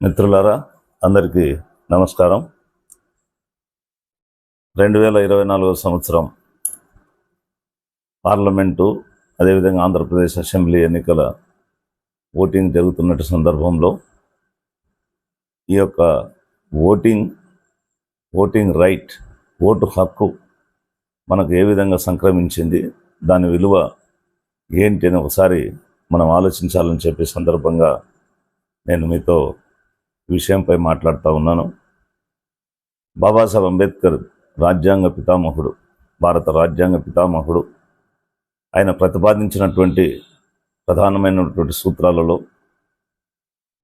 మిత్రులారా అందరికీ నమస్కారం. రెండు వేల ఇరవై నాలుగవ సంవత్సరం పార్లమెంటు అదేవిధంగా ఆంధ్రప్రదేశ్ అసెంబ్లీ ఎన్నికల ఓటింగ్ జరుగుతున్నట్టు సందర్భంలో ఈ యొక్క ఓటింగ్ ఓటింగ్ రైట్ ఓటు హక్కు మనకు ఏ విధంగా సంక్రమించింది దాని విలువ ఏంటి అని ఒకసారి మనం ఆలోచించాలని చెప్పే సందర్భంగా నేను మీతో విషయంపై మాట్లాడుతూ ఉన్నాను. బాబాసాహెబ్ అంబేద్కర్ రాజ్యాంగ పితామహుడు భారత రాజ్యాంగ పితామహుడు. ఆయన ప్రతిపాదించినటువంటి ప్రధానమైనటువంటి సూత్రాలలో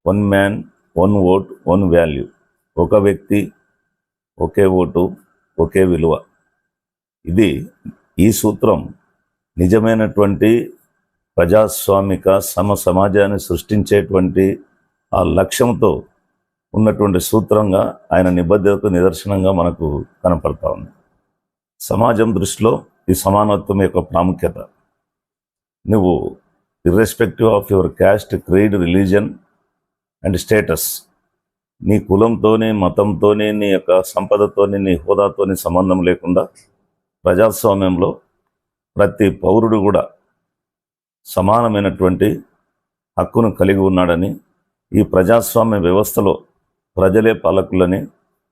one man one vote one value. ఒక వ్యక్తి ఒకే ఓటు ఒకే విలువ. ఇది ఈ సూత్రం నిజమైనటువంటి ప్రజాస్వామిక సమ సమాజాన్ని సృష్టించేటువంటి ఆ లక్ష్యంతో ఉన్నటువంటి సూత్రంగా ఆయన నిబద్ధతకు నిదర్శనంగా మనకు కనపడతా ఉంది. సమాజం దృష్టిలో ఈ సమానత్వం యొక్క ప్రాముఖ్యత. నువ్వు irrespective of your caste creed religion and status నీ కులంతోని మతంతోని నీ యొక్క సంపదతోని నీ హోదాతోని సంబంధం లేకుండా ప్రజాస్వామ్యంలో ప్రతి పౌరుడు కూడా సమానమైనటువంటి హక్కును కలిగి ఉన్నాడని ఈ ప్రజాస్వామ్య వ్యవస్థలో ప్రజలే పాలకులని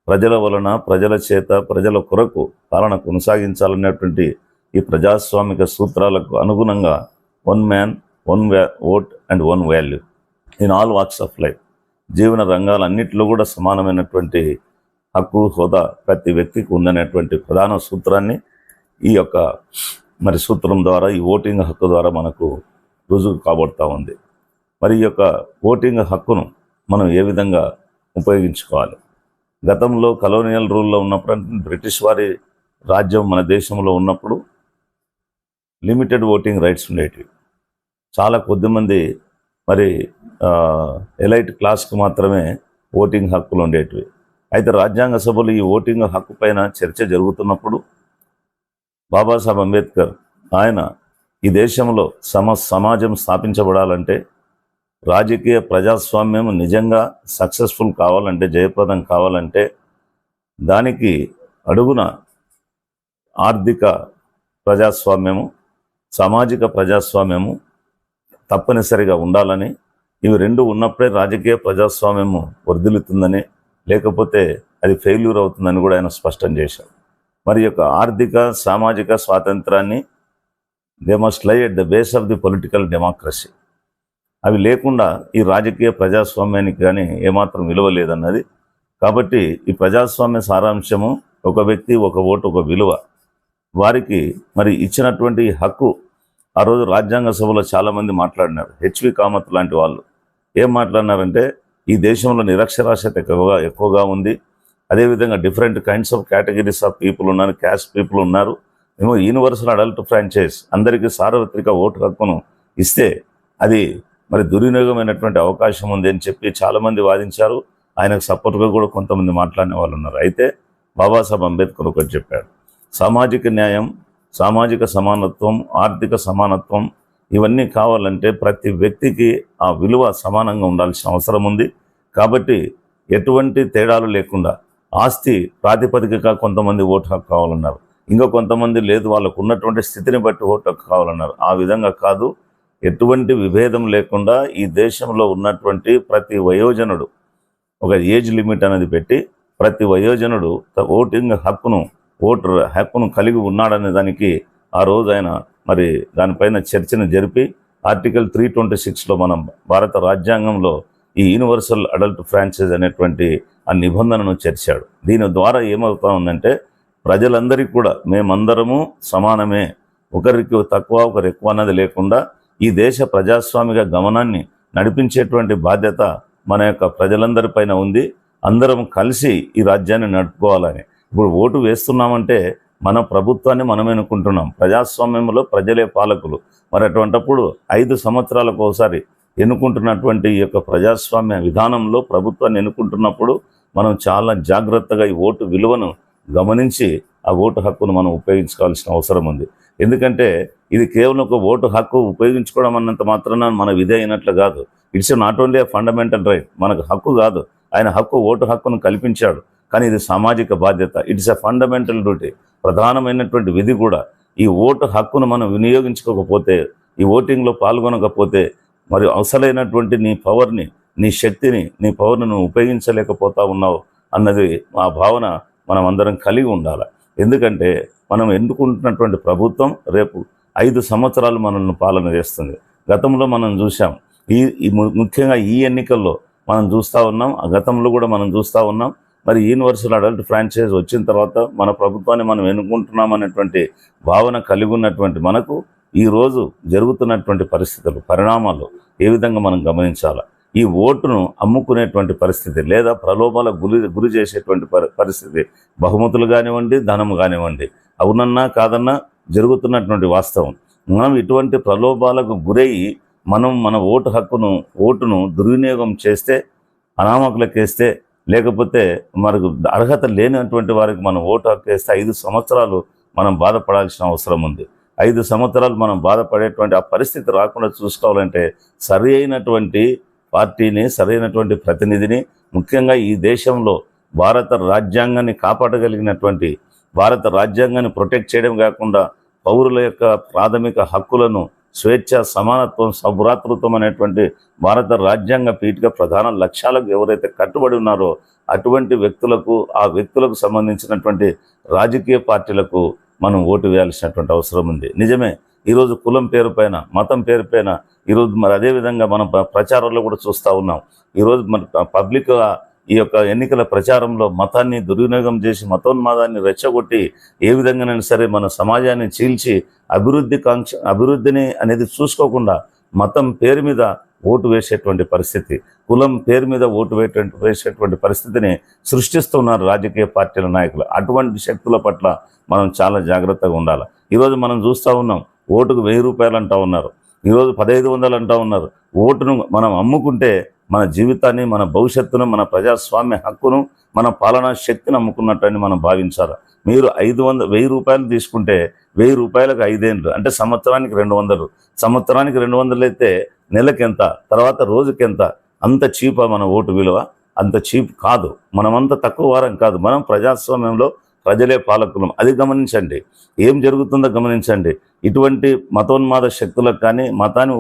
ప్రజల వలన ప్రజల చేత ప్రజల కొరకు పాలన కొనసాగించాలనేటువంటి ఈ ప్రజాస్వామిక సూత్రాలకు అనుగుణంగా వన్ మ్యాన్ వన్ వ్యా vote and one value in all walks of life జీవన రంగాలన్నింటిలో కూడా సమానమైనటువంటి హక్కు హోదా ప్రతి వ్యక్తికి ఉందనేటువంటి ప్రధాన సూత్రాన్ని ఈ యొక్క మరి సూత్రం ద్వారా ఈ ఓటింగ్ హక్కు ద్వారా మనకు రుజువు కాబడుతూ ఉంది. మరి ఈ యొక్క ఓటింగ్ హక్కును మనం ఏ విధంగా ఉపయోగించుకోవాలి. గతంలో కలోనియల్ రూల్లో ఉన్నప్పుడు అంటే బ్రిటిష్ వారి రాజ్యం మన దేశంలో ఉన్నప్పుడు లిమిటెడ్ ఓటింగ్ రైట్స్ ఉండేటివి. చాలా కొద్దిమంది మరి ఎలైట్ క్లాస్కి మాత్రమే ఓటింగ్ హక్కులు ఉండేటివి. అయితే రాజ్యాంగ సభలు ఈ ఓటింగ్ హక్కు పైన చర్చ జరుగుతున్నప్పుడు బాబాసాహెబ్ అంబేద్కర్ ఆయన ఈ దేశంలో సమ సమాజం స్థాపించబడాలంటే రాజకీయ ప్రజాస్వామ్యం నిజంగా సక్సెస్ఫుల్ కావాలంటే జయప్రదం కావాలంటే దానికి అడుగున ఆర్థిక ప్రజాస్వామ్యము సామాజిక ప్రజాస్వామ్యము తప్పనిసరిగా ఉండాలని ఇవి రెండు ఉన్నప్పుడే రాజకీయ ప్రజాస్వామ్యము వర్ధిల్లుతుందని లేకపోతే అది ఫెయిల్యూర్ అవుతుందని కూడా ఆయన స్పష్టం చేశారు. మరి యొక్క ఆర్థిక సామాజిక స్వాతంత్రాన్ని they must lie at the base of the political democracy అవి లేకుండా ఈ రాజకీయ ప్రజాస్వామ్యానికి కానీ ఏమాత్రం విలువ లేదన్నది. కాబట్టి ఈ ప్రజాస్వామ్య సారాంశము ఒక వ్యక్తి ఒక ఓటు ఒక విలువ. వారికి మరి ఇచ్చినటువంటి హక్కు ఆ రోజు రాజ్యాంగ సభలో చాలామంది మాట్లాడినారు. హెచ్వి కామత్ లాంటి వాళ్ళు. ఏం మాట్లాడినారంటే ఈ దేశంలో నిరక్షరాస్యత ఎక్కువగా ఎక్కువగా ఉంది. అదేవిధంగా different kinds of categories of people ఉన్నారు క్యాస్ట్ పీపుల్ ఉన్నారు. ఏమో యూనివర్సల్ అడల్ట్ ఫ్రాంచైజ్ అందరికీ సార్వత్రిక ఓటు హక్కును ఇస్తే అది మరి దుర్వినియోగమైనటువంటి అవకాశం ఉంది అని చెప్పి చాలామంది వాదించారు. ఆయనకు సపోర్ట్గా కూడా కొంతమంది మాట్లాడిన వాళ్ళు ఉన్నారు. అయితే బాబాసాహెబ్ అంబేద్కర్ ఒకటి చెప్పాడు. సామాజిక న్యాయం సామాజిక సమానత్వం ఆర్థిక సమానత్వం ఇవన్నీ కావాలంటే ప్రతి వ్యక్తికి ఆ విలువ సమానంగా ఉండాల్సిన అవసరం ఉంది. కాబట్టి ఎటువంటి తేడాలు లేకుండా ఆస్తి ప్రాతిపదికగా కొంతమంది ఓటు హక్కు కావాలన్నారు. ఇంకా కొంతమంది లేదు వాళ్ళకు ఉన్నటువంటి స్థితిని బట్టి ఓటు హక్కు కావాలన్నారు. ఆ విధంగా కాదు. ఎటువంటి విభేదం లేకుండా ఈ దేశంలో ఉన్నటువంటి ప్రతి వయోజనుడు ఒక ఏజ్ లిమిట్ అనేది పెట్టి ప్రతి వయోజనుడు ఓటింగ్ హక్కును ఓటర్ హక్కును కలిగి ఉన్నాడనే దానికి ఆ రోజు ఆయన మరి దానిపైన చర్చను జరిపి ఆర్టికల్ త్రీ ట్వంటీ సిక్స్లో మనం భారత రాజ్యాంగంలో ఈ యూనివర్సల్ అడల్ట్ ఫ్రాంచైజ్ అనేటువంటి ఆ నిబంధనను చేర్చాడు. దీని ద్వారా ఏమవుతా ఉందంటే ప్రజలందరికీ కూడా మేమందరము సమానమే. ఒకరికి తక్కువ ఒకరు ఎక్కువ అన్నది లేకుండా ఈ దేశ ప్రజాస్వామిక గమనాన్ని నడిపించేటువంటి బాధ్యత మన యొక్క ప్రజలందరిపైన ఉంది. అందరం కలిసి ఈ రాజ్యాన్ని నడుపుకోవాలని. ఇప్పుడు ఓటు వేస్తున్నామంటే మన ప్రభుత్వాన్ని మనం ఎన్నుకుంటున్నాం. ప్రజాస్వామ్యంలో ప్రజలే పాలకులు. మరి అటువంటప్పుడు ఐదు సంవత్సరాలకు ఒకసారి ఎన్నుకుంటున్నటువంటి ఈ యొక్క ప్రజాస్వామ్య విధానంలో ప్రభుత్వాన్ని ఎన్నుకుంటున్నప్పుడు మనం చాలా జాగ్రత్తగా ఈ ఓటు విలువను గమనించి ఆ ఓటు హక్కును మనం ఉపయోగించుకోవాల్సిన అవసరం ఉంది. ఎందుకంటే ఇది కేవలం ఒక ఓటు హక్కు ఉపయోగించుకోవడం అన్నంత మాత్రాన మన విధి అయినట్లు కాదు. It's not only fundamental right. మనకు హక్కు కాదు. ఆయన హక్కు ఓటు హక్కును కల్పించాడు. కానీ ఇది సామాజిక బాధ్యత. It's a fundamental duty. ప్రధానమైనటువంటి విధి కూడా ఈ ఓటు హక్కును మనం వినియోగించుకోకపోతే ఈ ఓటింగ్లో పాల్గొనకపోతే మరి అవసరమైనటువంటి నీ పవర్ని నీ శక్తిని నీ పవర్ని నువ్వు ఉపయోగించలేకపోతా ఉన్నావు అన్నది ఆ భావన మనం అందరం కలిగి ఉండాలి. ఎందుకంటే మనం ఎన్నుకుంటున్నటువంటి ప్రభుత్వం రేపు ఐదు సంవత్సరాలు మనల్ని పాలన చేస్తుంది. గతంలో మనం చూసాం ఈ ఈ ముఖ్యంగా ఈ ఎన్నికల్లో మనం చూస్తూ ఉన్నాం. ఆ గతంలో కూడా మనం చూస్తూ ఉన్నాం. మరి యూనివర్సల్ అడల్ట్ ఫ్రాంచైజ్ వచ్చిన తర్వాత మన ప్రభుత్వాన్ని మనం ఎన్నుకుంటున్నాం అనేటువంటి భావన కలిగి ఉన్నటువంటి మనకు ఈ రోజు జరుగుతున్నటువంటి పరిస్థితులు పరిణామాలు ఏ విధంగా మనం గమనించాలా? ఈ ఓటును అమ్ముకునేటువంటి పరిస్థితి లేదా ప్రలోభాలకు గురి గురి చేసేటువంటి పరిస్థితి బహుమతులు కానివ్వండి ధనము కానివ్వండి అవునన్నా కాదన్నా జరుగుతున్నటువంటి వాస్తవం. మనం ఇటువంటి ప్రలోభాలకు గురయ్యి మనం మన ఓటు హక్కును ఓటును దుర్వినియోగం చేస్తే అనామకులకేస్తే లేకపోతే మనకు అర్హత లేనటువంటి వారికి మనం ఓటు హక్కు వేస్తే ఐదు సంవత్సరాలు మనం బాధపడాల్సిన అవసరం ఉంది. ఐదు సంవత్సరాలు మనం బాధపడేటువంటి ఆ పరిస్థితి రాకుండా చూసుకోవాలంటే సరి అయినటువంటి పార్టీని సరైనటువంటి ప్రతినిధిని ముఖ్యంగా ఈ దేశంలో భారత రాజ్యాంగాన్ని కాపాడగలిగినటువంటి భారత రాజ్యాంగాన్ని ప్రొటెక్ట్ చేయడం కాకుండా పౌరుల యొక్క ప్రాథమిక హక్కులను స్వేచ్ఛ సమానత్వం సభ్రాతృత్వం అనేటువంటి భారత రాజ్యాంగ పీఠిక ప్రధాన లక్ష్యాలకు ఎవరైతే కట్టుబడి ఉన్నారో అటువంటి వ్యక్తులకు ఆ వ్యక్తులకు సంబంధించినటువంటి రాజకీయ పార్టీలకు మనం ఓటు వేయాల్సినటువంటి అవసరం ఉంది. నిజమే ఈరోజు కులం పేరు పైన మతం పేరు పైన ఈరోజు మరి అదేవిధంగా మనం ప్రచారంలో కూడా చూస్తూ ఉన్నాం. ఈరోజు మన పబ్లిక్ ఈ యొక్క ఎన్నికల ప్రచారంలో మతాన్ని దుర్వినియోగం చేసి మతోన్మాదాన్ని రెచ్చగొట్టి ఏ విధంగానైనా సరే మన సమాజాన్ని చీల్చి అభివృద్ధి కాంక్ష అభివృద్ధిని అనేది చూసుకోకుండా మతం పేరు మీద ఓటు వేసేటువంటి పరిస్థితి కులం పేరు మీద ఓటు వేటువంటి వేసేటువంటి పరిస్థితిని సృష్టిస్తున్నారు రాజకీయ పార్టీల నాయకులు. అటువంటి శక్తుల పట్ల మనం చాలా జాగ్రత్తగా ఉండాలి. ఈరోజు మనం చూస్తూ ఉన్నాం ఓటుకు వెయ్యి రూపాయలు అంటూ ఉన్నారు. ఈరోజు పదహైదు వందలు అంటూ ఉన్నారు. ఓటును మనం అమ్ముకుంటే మన జీవితాన్ని మన భవిష్యత్తును మన ప్రజాస్వామ్య హక్కును మన పాలనా శక్తిని అమ్ముకున్నట్టని మనం భావించాలి? మీరు ఐదు వంద వెయ్యి రూపాయలు తీసుకుంటే వెయ్యి రూపాయలకు ఐదేండ్లు అంటే సంవత్సరానికి రెండు వందలు. సంవత్సరానికి రెండు వందలు అయితే నెలకెంత తర్వాత రోజుకెంత? అంత చీపా మన ఓటు విలువ? అంత చీప్ కాదు. మనమంత తక్కువ వారం కాదు. మనం ప్రజాస్వామ్యంలో ప్రజలే పాలకులం. అది గమనించండి. ఏం జరుగుతుందో గమనించండి. ఇటువంటి మతోన్మాద శక్తులకు కానీ మతాన్ని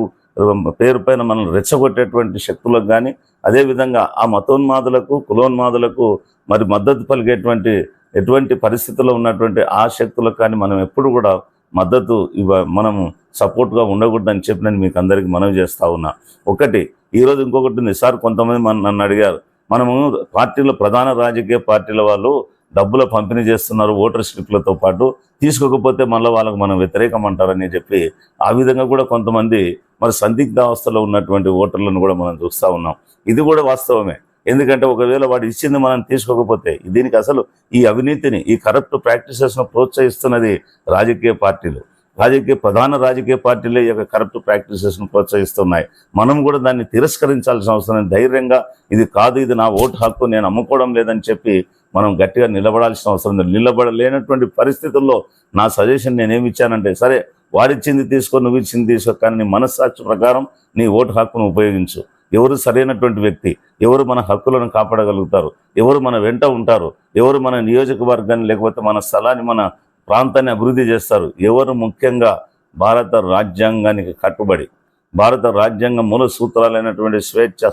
పేరు పైన మనం రెచ్చగొట్టేటువంటి శక్తులకు కానీ అదేవిధంగా ఆ మతోన్మాదులకు కులోన్మాదులకు మరి మద్దతు పలికేటువంటి ఎటువంటి పరిస్థితుల్లో ఉన్నటువంటి ఆ శక్తులకు కానీ మనం ఎప్పుడు కూడా మద్దతు ఇవ్వ మనము సపోర్ట్గా ఉండకూడదని చెప్పి నేను మీకు అందరికీ మనవి చేస్తా ఉన్నా. ఒకటి ఈరోజు ఇంకొకటి ఉంది. సార్ కొంతమంది మన నన్ను అడిగారు. మనము పార్టీలో ప్రధాన రాజకీయ పార్టీల వాళ్ళు డబ్బుల పంపిణీ చేస్తున్నారు ఓటర్ స్లిప్లతో పాటు. తీసుకోకపోతే మళ్ళీ వాళ్ళకు మనం వ్యతిరేకం అంటారని చెప్పి ఆ విధంగా కూడా కొంతమంది మరి సందిగ్ధావస్థలో ఉన్నటువంటి ఓటర్లను కూడా మనం చూస్తూ ఉన్నాం. ఇది కూడా వాస్తవమే. ఎందుకంటే ఒకవేళ వాడు ఇచ్చింది మనం తీసుకోకపోతే దీనికి అసలు ఈ అవినీతిని ఈ కరప్ట్ ప్రాక్టీసెస్ను ప్రోత్సహిస్తున్నది రాజకీయ పార్టీలు. రాజకీయ ప్రధాన రాజకీయ పార్టీలే ఈ యొక్క కరప్ట్ ప్రాక్టీసెస్ను ప్రోత్సహిస్తున్నాయి. మనం కూడా దాన్ని తిరస్కరించాల్సిన అవసరం ధైర్యంగా ఇది కాదు ఇది నా ఓటు హక్కు నేను అమ్ముకోవడం లేదని చెప్పి మనం గట్టిగా నిలబడాల్సిన అవసరం లేదు. నిలబడలేనటువంటి పరిస్థితుల్లో నా సజెషన్ నేనేమి ఇచ్చానంటే సరే వాడిచ్చింది తీసుకో నువ్వు ఇచ్చింది తీసుకో కానీ నీ మనస్సాక్షి ప్రకారం నీ ఓటు హక్కును ఉపయోగించు. ఎవరు సరైనటువంటి వ్యక్తి ఎవరు మన హక్కులను కాపాడగలుగుతారు ఎవరు మన వెంట ఉంటారు ఎవరు మన నియోజకవర్గాన్ని లేకపోతే మన స్థలాన్ని మన ప్రాంతాన్ని అభివృద్ధి చేస్తారు. ఎవరు ముఖ్యంగా భారత రాజ్యాంగానికి కట్టుబడి భారత రాజ్యాంగ మూల సూత్రాలైనటువంటి స్వేచ్ఛ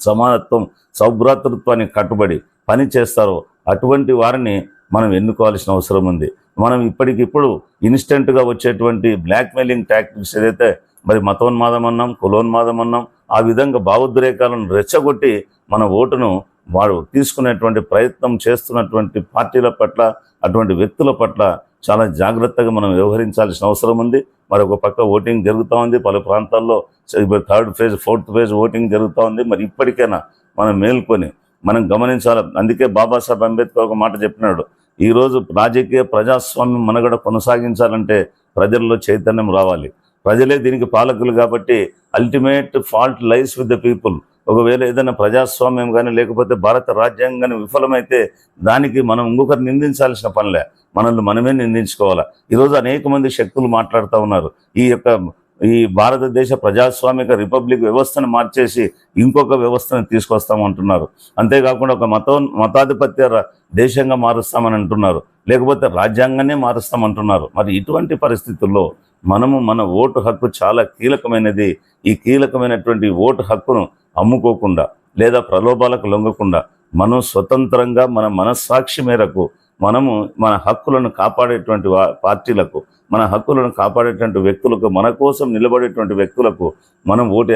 సమానత్వం సౌభ్రాతృత్వానికి కట్టుబడి పని చేస్తారో అటువంటి వారిని మనం ఎన్నుకోవాల్సిన అవసరం ఉంది. మనం ఇప్పటికిప్పుడు ఇన్స్టెంట్గా వచ్చేటువంటి బ్లాక్మెయిలింగ్ టాక్టిక్స్ ఏదైతే మరి మతోన్మాదం అన్నాం కులోన్మాదం అన్నాం ఆ విధంగా భావోద్రేకాలను రెచ్చగొట్టి మన ఓటును వాడు తీసుకునేటువంటి ప్రయత్నం చేస్తున్నటువంటి పార్టీల పట్ల అటువంటి వ్యక్తుల పట్ల చాలా జాగ్రత్తగా మనం వ్యవహరించాల్సిన అవసరం ఉంది. మరి ఒక పక్క ఓటింగ్ జరుగుతూ ఉంది. పలు ప్రాంతాల్లో third phase fourth phase voting జరుగుతూ ఉంది. మరి ఇప్పటికైనా మనం మేల్కొని మనం గమనించాలి. అందుకే బాబాసాహెబ్ అంబేద్కర్ ఒక మాట చెప్పినాడు. ఈరోజు రాజకీయ ప్రజాస్వామ్యం మనగడ కొనసాగించాలంటే ప్రజల్లో చైతన్యం రావాలి. ప్రజలే దీనికి పాలకులు కాబట్టి ultimate fault lies with the people ఒకవేళ ఏదైనా ప్రజాస్వామ్యం కానీ లేకపోతే భారత రాజ్యాంగం కానీ విఫలమైతే దానికి మనం ఇంకొకరు నిందించాల్సిన పనిలే. మనల్ని మనమే నిందించుకోవాలా. ఈరోజు అనేక మంది శక్తులు మాట్లాడుతూ ఉన్నారు. ఈ యొక్క ఈ భారతదేశ ప్రజాస్వామిక రిపబ్లిక్ వ్యవస్థను మార్చేసి ఇంకొక వ్యవస్థను తీసుకొస్తామంటున్నారు అంతేకాకుండా ఒక మత మతాధిపత్య దేశంగా మారుస్తామని అంటున్నారు. లేకపోతే రాజ్యాంగాన్నే మారుస్తామంటున్నారు మరి ఇటువంటి పరిస్థితుల్లో మనము మన ఓటు హక్కు చాలా కీలకమైనది. ఈ కీలకమైనటువంటి ఓటు హక్కును అమ్ముకోకుండా లేదా ప్రలోభాలకు లొంగకుండా మనం స్వతంత్రంగా మన మనస్సాక్షి మేరకు మనము మన హక్కులను కాపాడేటువంటి వా- పార్టీలకు మన హక్కులను కాపాడేటువంటి వ్యక్తులకు మన కోసం నిలబడేటువంటి వ్యక్తులకు మనం ఓటు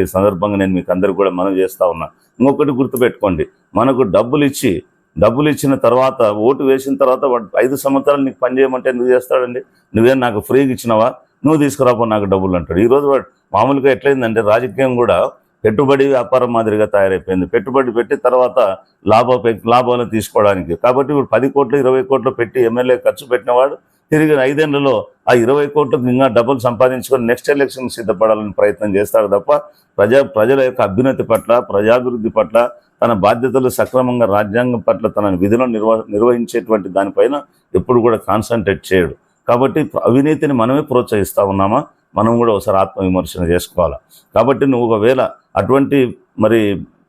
ఈ సందర్భంగా నేను మీకు అందరు కూడా మనం చేస్తా ఉన్నా. ఇంకొకటి గుర్తుపెట్టుకోండి. మనకు డబ్బులు ఇచ్చి డబ్బులు ఇచ్చిన తర్వాత ఓటు వేసిన తర్వాత ఐదు సంవత్సరాలు నీకు పని చేయమంటే ఎందుకు చేస్తాడండి? నువ్వేం నాకు ఫ్రీగా ఇచ్చినావా? నువ్వు తీసుకురాపో నాకు డబ్బులు అంటాడు. ఈరోజు మామూలుగా ఎట్లయిందంటే రాజకీయం కూడా పెట్టుబడి వ్యాపారం మాదిరిగా తయారైపోయింది. పెట్టుబడి పెట్టి తర్వాత లాభ లాభాలు తీసుకోవడానికి. కాబట్టి ఇప్పుడు పది కోట్లు ఇరవై కోట్లు పెట్టి ఎమ్మెల్యే ఖర్చు పెట్టినవాడు తిరిగి ఐదేళ్ళలో ఆ ఇరవై కోట్లకు ఇంకా డబ్బులు సంపాదించుకొని నెక్స్ట్ ఎలక్షన్ సిద్ధపడాలని ప్రయత్నం చేస్తాడు తప్ప ప్రజా ప్రజల యొక్క అభ్యున్నతి పట్ల ప్రజాభివృద్ధి పట్ల తన బాధ్యతలు సక్రమంగా రాజ్యాంగం పట్ల తన విధులను నిర్వ నిర్వహించేటువంటి దానిపైన ఎప్పుడు కూడా కాన్సన్ట్రేట్ చేయడు. కాబట్టి అవినీతిని మనమే ప్రోత్సహిస్తూ ఉన్నామా? మనం కూడా ఒకసారి ఆత్మవిమర్శన చేసుకోవాలి? కాబట్టి నువ్వు ఒకవేళ అటువంటి మరి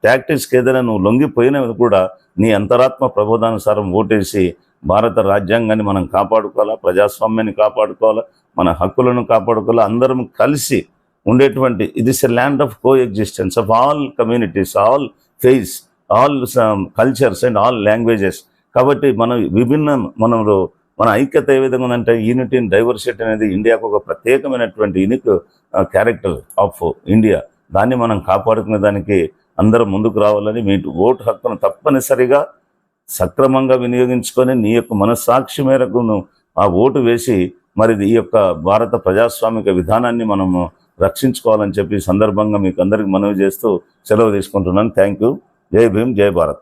టాక్టిక్స్కి ఏదైనా నువ్వు లొంగిపోయినా కూడా నీ అంతరాత్మ ప్రబోధానుసారం ఓటేసి భారత రాజ్యాంగాన్ని మనం కాపాడుకోవాలా ప్రజాస్వామ్యాన్ని కాపాడుకోవాలా మన హక్కులను కాపాడుకోవాలా అందరం కలిసి ఉండేటువంటి ఇది is a land of coexistence of all communities all faiths all cultures and all languages కాబట్టి మనం విభిన్న మనలో మన ఐక్యత ఏ విధంగా ఉందంటే యూనిటీ అండ్ డైవర్సిటీ అనేది ఇండియాకు ఒక ప్రత్యేకమైనటువంటి యూనిక్ క్యారెక్టర్ ఆఫ్ ఇండియా దాన్ని మనం కాపాడుకునే దానికి అందరం ముందుకు రావాలని మీ ఓటు హక్కును తప్పనిసరిగా సక్రమంగా వినియోగించుకొని నీ యొక్క మనస్సాక్షి మేరకు ఆ ఓటు వేసి మరి ఈ యొక్క భారత ప్రజాస్వామిక విధానాన్ని మనము రక్షించుకోవాలని చెప్పి సందర్భంగా మీకు అందరికి మనవి చేస్తూ సెలవు తీసుకుంటున్నాను. Thank you. జై భీమ్ జై భారత్.